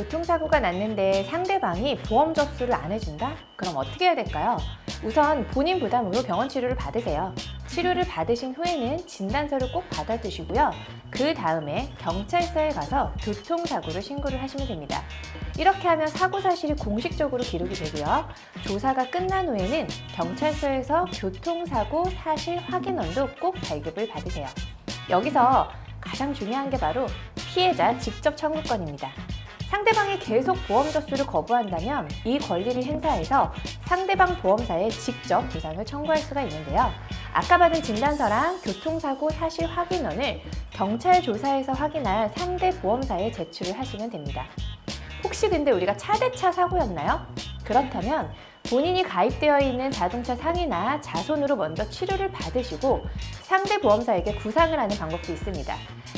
교통사고가 났는데 상대방이 보험 접수를 안 해준다? 그럼 어떻게 해야 될까요? 우선 본인 부담으로 병원 치료를 받으세요. 치료를 받으신 후에는 진단서를 꼭 받아두시고요. 그 다음에 경찰서에 가서 교통사고를 신고를 하시면 됩니다. 이렇게 하면 사고 사실이 공식적으로 기록이 되고요. 조사가 끝난 후에는 경찰서에서 교통사고 사실 확인원도 꼭 발급을 받으세요. 여기서 가장 중요한 게 바로 피해자 직접 청구권입니다. 상대방이 계속 보험 접수를 거부한다면 이 권리를 행사해서 상대방 보험사에 직접 보상을 청구할 수가 있는데요. 아까 받은 진단서랑 교통사고 사실 확인원을 경찰 조사에서 확인한 상대 보험사에 제출을 하시면 됩니다. 혹시 근데 우리가 차대차 사고였나요? 그렇다면 본인이 가입되어 있는 자동차 상이나 자손으로 먼저 치료를 받으시고 상대 보험사에게 구상을 하는 방법도 있습니다.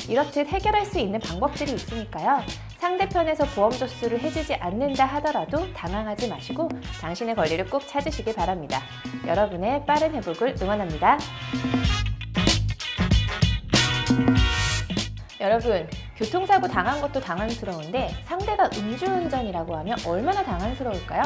이렇듯 해결할 수 있는 방법들이 있으니까요. 상대편에서 보험 접수를 해주지 않는다 하더라도 당황하지 마시고 당신의 권리를 꼭 찾으시길 바랍니다. 여러분의 빠른 회복을 응원합니다. 여러분, 교통사고 당한 것도 당황스러운데 상대가 음주운전이라고 하면 얼마나 당황스러울까요?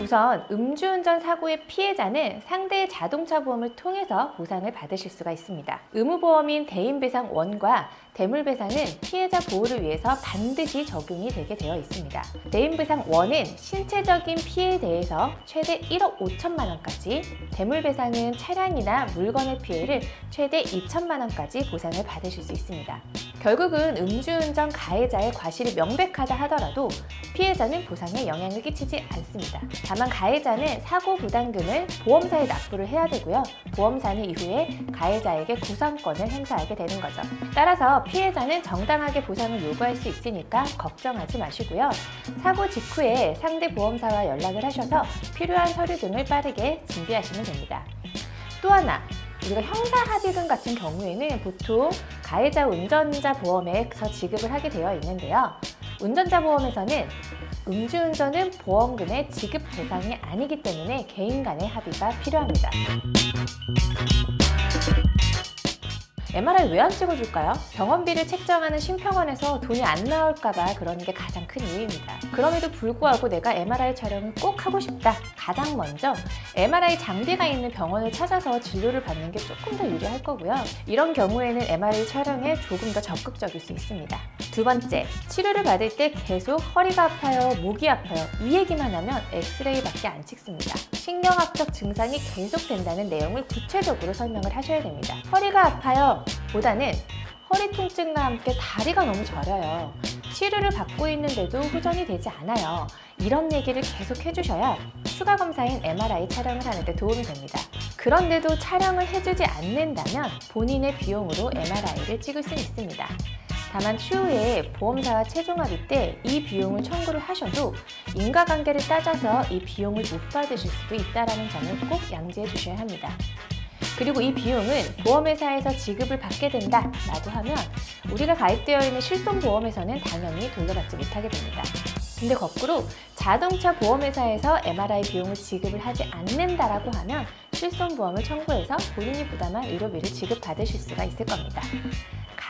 우선 음주운전 사고의 피해자는 상대의 자동차 보험을 통해서 보상을 받으실 수가 있습니다. 의무보험인 대인배상 1과 대물배상은 피해자 보호를 위해서 반드시 적용이 되게 되어 있습니다. 대인배상 1은 신체적인 피해에 대해서 최대 1억 5천만 원까지, 대물배상은 차량이나 물건의 피해를 최대 2천만 원까지 보상을 받으실 수 있습니다. 결국은 음주운전 가해자의 과실이 명백하다 하더라도 피해자는 보상에 영향을 끼치지 않습니다. 다만 가해자는 사고 부담금을 보험사에 납부를 해야 되고요. 보험사는 이후에 가해자에게 구상권을 행사하게 되는 거죠. 따라서 피해자는 정당하게 보상을 요구할 수 있으니까 걱정하지 마시고요. 사고 직후에 상대 보험사와 연락을 하셔서 필요한 서류 등을 빠르게 준비하시면 됩니다. 또 하나, 우리가 형사 합의금 같은 경우에는 보통 가해자 운전자 보험에서 지급을 하게 되어 있는데요. 운전자 보험에서는 음주운전은 보험금의 지급 대상이 아니기 때문에 개인 간의 합의가 필요합니다. MRI 왜 안 찍어줄까요? 병원비를 책정하는 심평원에서 돈이 안 나올까봐 그러는 게 가장 큰 이유입니다. 그럼에도 불구하고 내가 MRI 촬영을 꼭 하고 싶다. 가장 먼저 MRI 장비가 있는 병원을 찾아서 진료를 받는 게 조금 더 유리할 거고요. 이런 경우에는 MRI 촬영에 조금 더 적극적일 수 있습니다. 두 번째, 치료를 받을 때 계속 허리가 아파요, 목이 아파요 이 얘기만 하면 엑스레이밖에 안 찍습니다. 신경학적 증상이 계속된다는 내용을 구체적으로 설명을 하셔야 됩니다. 허리가 아파요 보다는 허리 통증과 함께 다리가 너무 저려요. 치료를 받고 있는데도 호전이 되지 않아요. 이런 얘기를 계속 해주셔야 추가 검사인 MRI 촬영을 하는데 도움이 됩니다. 그런데도 촬영을 해주지 않는다면 본인의 비용으로 MRI를 찍을 수 있습니다. 다만 추후에 보험사와 최종 합의 때 이 비용을 청구를 하셔도 인과관계를 따져서 이 비용을 못 받으실 수도 있다는 점을 꼭 양지해 주셔야 합니다. 그리고 이 비용은 보험회사에서 지급을 받게 된다 라고 하면 우리가 가입되어 있는 실손보험에서는 당연히 돌려받지 못하게 됩니다. 근데 거꾸로 자동차 보험회사에서 MRI 비용을 지급을 하지 않는다라고 하면 실손보험을 청구해서 본인이 부담한 의료비를 지급받으실 수가 있을 겁니다.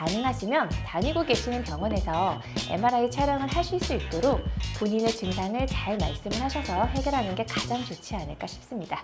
가능하시면 다니고 계시는 병원에서 MRI 촬영을 하실 수 있도록 본인의 증상을 잘 말씀을 하셔서 해결하는 게 가장 좋지 않을까 싶습니다.